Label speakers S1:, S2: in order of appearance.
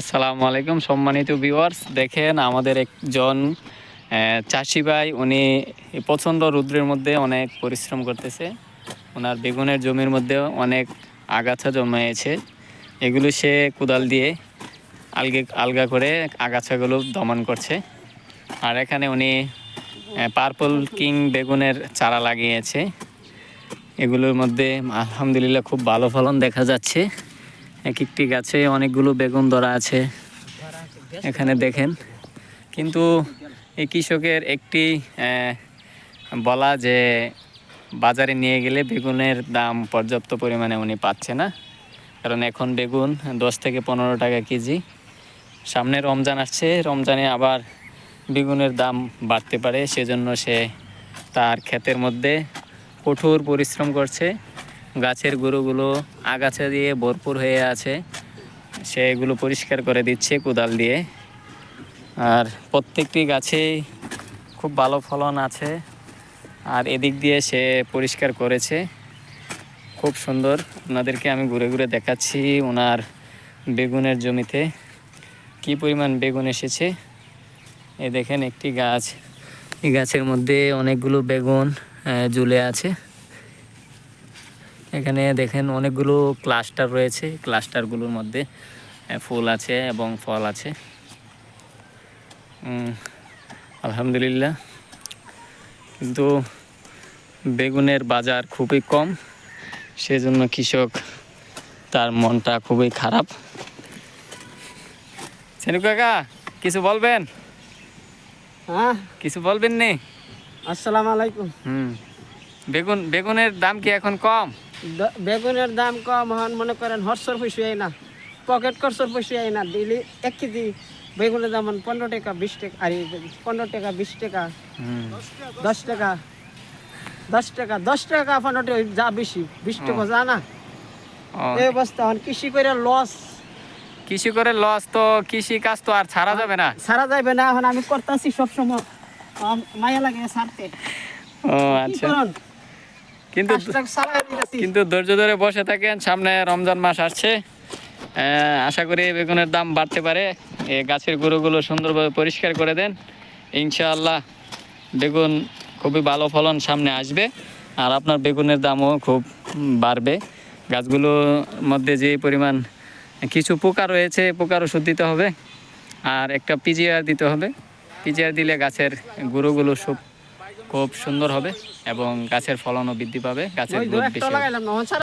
S1: আসসালামু আলাইকুম সম্মানিত ভিউয়ার্স দেখেন আমাদের একজন চাষি ভাই উনি প্রচণ্ড রৌদ্রের মধ্যে অনেক পরিশ্রম করতেছে। ওনার বেগুনের জমির মধ্যে অনেক আগাছা জন্মাইছে। এগুলো সে কোদাল দিয়ে আলগে, আলগা করে আগাছাগুলো দমন করছে। আর এখানে উনি পার্পল কিং বেগুনের চারা লাগিয়েছে। এগুলোর মধ্যে আলহামদুলিল্লাহ খুব ভালো ফলন দেখা যাচ্ছে। এক একটি গাছে অনেকগুলো বেগুন ধরা আছে। এখানে দেখেন। কিন্তু এই কৃষকের একটি বলা যে বাজারে নিয়ে গেলে বেগুনের দাম পর্যাপ্ত পরিমাণে উনি পাচ্ছে না। কারণ এখন বেগুন দশ থেকে পনেরো টাকা কেজি। সামনে রমজান আসছে, রমজানে আবার বেগুনের দাম বাড়তে পারে। সেজন্য সে তার ক্ষেতের মধ্যে কঠোর পরিশ্রম করছে। গাছের গুঁড়োগুলো আগাছা দিয়ে ভরপুর হয়ে আছে। সেগুলো পরিষ্কার করে দিচ্ছে কোদাল দিয়ে। আর প্রত্যেকটি গাছেই খুব ভালো ফলন আছে। আর এদিক দিয়ে সে পরিষ্কার করেছে। খুব সুন্দর। ওনাদেরকে আমি ঘুরে ঘুরে দেখাচ্ছি ওনার বেগুনের জমিতে। কি পরিমাণ বেগুন এসেছে? এ দেখেন একটি গাছ। এই গাছের মধ্যে অনেকগুলো বেগুন ঝুলে আছে। এখানে দেখেন অনেকগুলো ক্লাস্টার রয়েছে। ক্লাস্টারগুলোর মধ্যে ফুল আছে এবং ফল আছে। আলহামদুলিল্লাহ। কিন্তু বেগুনের বাজার খুবই কম সেজন্য কৃষক তার মনটা খুবই খারাপ। সেনু কাকা কিছু বলবেন?
S2: হ্যাঁ।
S1: কিছু বলবেন নে
S2: আসসালামু আলাইকুম।
S1: হুম। বেগুন বেগুনের দাম কি এখন কম?
S2: বেগুনের দাম কম হন মনে করেন হরসর পয়সা না পকেট খরচর পয়সা না দিলি এক কেজি বেগুনের দাম পনেরো টাকা বিশ টাকা আর পনেরো টাকা বিশ টাকা দশ টাকা দশ টাকা দশ টাকা পনেরো টাকা যা বেশি বিশ টাকা যা না। এই অবস্থা হন কৃষি করে লস।
S1: কৃষি করে লস তো কৃষি কাজ তো আর ছাড়া যাবে না।
S2: ছাড়া যাবে না এখন আমি করতেছি সবসময়। মায়া লাগে ছাড়তে।
S1: ও আচ্ছা। কিন্তু। কিন্তু ধৈর্য ধরে বসে থাকেন সামনে রমজান মাস আসছে। আশা করি বেগুনের দাম বাড়তে পারে। গাছের গুঁড়োগুলো সুন্দরভাবে পরিষ্কার করে দেন। ইনশাআল্লাহ বেগুন খুবই ভালো ফলন সামনে আসবে। আর আপনার বেগুনের দামও খুব বাড়বে। গাছগুলোর মধ্যে যে পরিমাণ কিছু পোকা রয়েছে পোকার ওষুধ দিতে হবে। আর একটা পিজিআর দিতে হবে। পিজিআর দিলে গাছের গুঁড়োগুলো সব খুব সুন্দর হবে এবং গাছের ফলনও বৃদ্ধি পাবে গাছের গ্রোথ বেশি